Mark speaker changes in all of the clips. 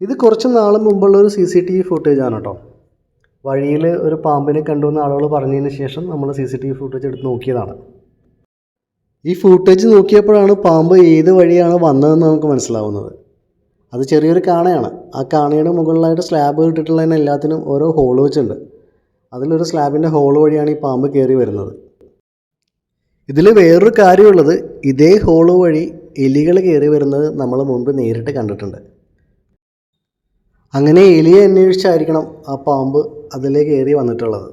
Speaker 1: ഇത് കുറച്ച് നാൾ മുമ്പുള്ള ഒരു C C T V footage ആണ് കേട്ടോ വഴിയിൽ ഒരു പാമ്പിനെ കണ്ടു എന്ന് ആളുകൾ പറഞ്ഞതിന് ശേഷം നമ്മൾ C C T V footage എടുത്ത് നോക്കിയതാണ്. ഈ ഫുട്ടേജ് നോക്കിയപ്പോഴാണ് പാമ്പ് ഏത് വഴിയാണ് വന്നതെന്ന് നമുക്ക് മനസ്സിലാവുന്നത്. അത് ചെറിയൊരു കാണയാണ്. ആ കാണയുടെ മുകളിലായിട്ട് സ്ലാബ് ഇട്ടിട്ടുള്ളതിന് എല്ലാത്തിനും ഓരോ ഹോൾ വെച്ചുണ്ട് അതിലൊരു സ്ലാബിന്റെ ഹോൾ വഴിയാണ് ഈ പാമ്പ് കയറി വരുന്നത്. ഇതിൽ വേറൊരു കാര്യമുള്ളത് ഇതേ ഹോൾ വഴി എലികൾ കയറി വരുന്നത് നമ്മൾ മുമ്പ് നേരിട്ട് കണ്ടിട്ടുണ്ട്. അങ്ങനെ എലിയെ അന്വേഷിച്ചായിരിക്കണം ആ പാമ്പ് അതിലേക്ക് കയറി വന്നിട്ടുള്ളത്.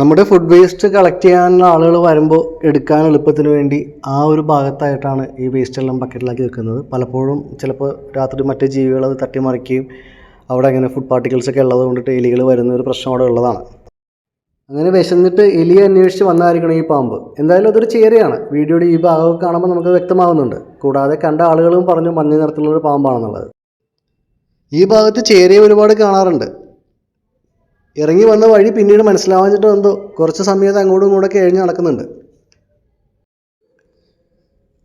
Speaker 1: നമ്മുടെ ഫുഡ് വേസ്റ്റ് കളക്ട് ചെയ്യാനുള്ള ആളുകൾ വരുമ്പോൾ എടുക്കാൻ എളുപ്പത്തിന് വേണ്ടി ആ ഒരു ഭാഗത്തായിട്ടാണ് ഈ വേസ്റ്റ് എല്ലാം ബക്കറ്റിലാക്കി വെക്കുന്നത്. പലപ്പോഴും ചിലപ്പോൾ രാത്രി മറ്റ് ജീവികൾ അത് തട്ടിമറിക്കുകയും അവിടെ അങ്ങനെ ഫുഡ് പാർട്ടിക്കിൾസ് ഒക്കെ ഉള്ളത് കൊണ്ടിട്ട് എലികൾ വരുന്ന ഒരു പ്രശ്നം അവിടെ ഉള്ളതാണ്. അങ്ങനെ വിശന്നിട്ട് എലിയെ അന്വേഷിച്ച് വന്നായിരിക്കണം ഈ പാമ്പ്. എന്തായാലും അതൊരു ചേരയാണ് വീഡിയോയുടെ ഈ ഭാഗമൊക്കെ കാണുമ്പോൾ നമുക്ക് വ്യക്തമാകുന്നുണ്ട് കൂടാതെ കണ്ട ആളുകളും പറഞ്ഞു മഞ്ഞ നിറത്തിലുള്ളൊരു പാമ്പാണെന്നുള്ളത്. ഈ ഭാഗത്ത് ചേരയെ ഒരുപാട് കാണാറുണ്ട്. ഇറങ്ങി വന്ന വഴി പിന്നീട് മനസ്സിലാവാഞ്ഞിട്ട് എന്തോ കുറച്ച് സമയത്ത് അങ്ങോട്ടും ഇങ്ങോട്ടൊക്കെ എഴിഞ്ഞ് നടക്കുന്നുണ്ട്.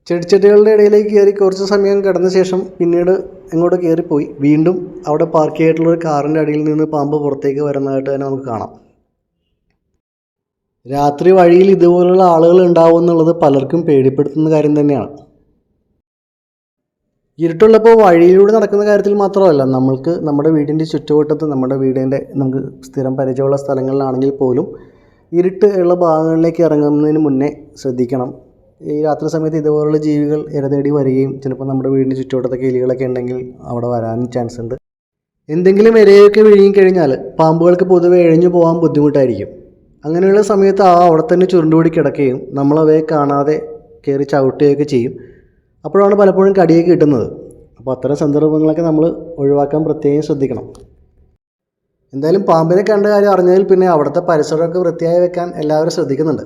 Speaker 1: ചെടിച്ചട്ടികളുടെ ഇടയിലേക്ക് കയറി കുറച്ച് സമയം കിടന്ന ശേഷം പിന്നീട് എങ്ങോട്ട് കയറിപ്പോയി. വീണ്ടും അവിടെ പാർക്ക് ചെയ്തിട്ടുള്ള ഒരു കാറിന്റെ അടിയിൽ നിന്ന് പാമ്പ് പുറത്തേക്ക് വരുന്നതായിട്ട് തന്നെ നമുക്ക് കാണാം. രാത്രി വഴിയിൽ ഇതുപോലുള്ള ആളുകൾ ഉണ്ടാവും എന്നുള്ളത് പലർക്കും പേടിപ്പെടുത്തുന്ന കാര്യം തന്നെയാണ്. ഇരുട്ടുള്ളപ്പോൾ വഴിയിലൂടെ നടക്കുന്ന കാര്യത്തിൽ മാത്രമല്ല നമ്മൾക്ക് നമ്മുടെ വീടിന്റെ ചുറ്റുവട്ടത്ത് നമ്മുടെ വീടിന്റെ നമുക്ക് സ്ഥിരം പരിചയമുള്ള സ്ഥലങ്ങളിലാണെങ്കിൽ പോലും ഇരുട്ട് ഉള്ള ഭാഗങ്ങളിലേക്ക് ഇറങ്ങുന്നതിന് മുന്നേ ശ്രദ്ധിക്കണം. ഈ രാത്രി സമയത്ത് ഇതുപോലുള്ള ജീവികൾ ഇരതേടി വരികയും ചിലപ്പോൾ നമ്മുടെ വീടിന്റെ ചുറ്റുവട്ടത്തൊക്കെ എലികളൊക്കെ ഉണ്ടെങ്കിൽ അവിടെ വരാനും ചാൻസ് ഉണ്ട്. എന്തെങ്കിലും ഇരയൊക്കെ വിഴുങ്ങി കഴിഞ്ഞാൽ പാമ്പുകൾക്ക് പൊതുവെ എഴിഞ്ഞു പോകാൻ ബുദ്ധിമുട്ടായിരിക്കും. അങ്ങനെയുള്ള സമയത്ത് ആ അവിടെ തന്നെ ചുരുണ്ടുകൂടി കിടക്കുകയും നമ്മളവയെ കാണാതെ കയറി ചവിട്ടുകയൊക്കെ ചെയ്യും. അപ്പോഴാണ് പലപ്പോഴും കടിയൊക്കെ കിട്ടുന്നത്. അപ്പോൾ അത്തരം സന്ദർഭങ്ങളൊക്കെ നമ്മൾ ഒഴിവാക്കാൻ പ്രത്യേകം ശ്രദ്ധിക്കണം. എന്തായാലും പാമ്പിനെ കണ്ട കാര്യം അറിഞ്ഞതിൽ പിന്നെ അവിടുത്തെ പരിസരമൊക്കെ വൃത്തിയായി വെക്കാൻ എല്ലാവരും ശ്രദ്ധിക്കുന്നുണ്ട്.